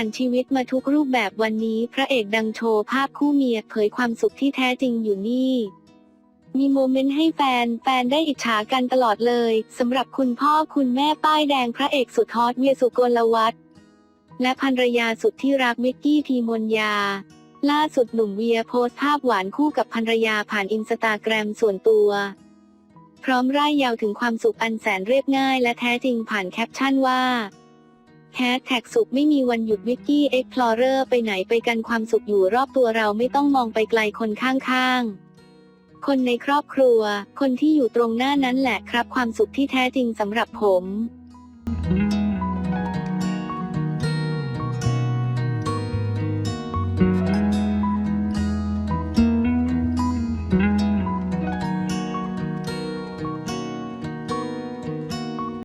ผ่านชีวิตมาทุกรูปแบบวันนี้พระเอกดังโชว์ภาพคู่เมียเผยความสุขที่แท้จริงอยู่นี่ มีโมเมนต์ให้แฟน แฟนได้อิจฉากันตลอดเลยสำหรับคุณพ่อคุณแม่ป้ายแดงพระเอกสุดฮอตเวียสุโกลวัฒน์และภรรยาสุดที่รักวิกกี้พีมนยา ล่าสุดหนุ่มเวียโพสต์ภาพหวานคู่กับภรรยาผ่านอินสตาแกรมส่วนตัว พร้อมร่ายยาวถึงความสุขอันแสนเรียบง่ายและแท้จริงผ่านแคปชั่นว่า แฮชแท็กสุขไม่มีวันหยุดวิกกี้เอ็กพลอเรอร์ไปไหนไปกันความสุขอยู่รอบตัวเราไม่ต้องมองไปไกลคนข้างๆ คนในครอบครัว คนที่อยู่ตรงหน้านั้นแหละครับความสุขที่แท้จริงสำหรับผม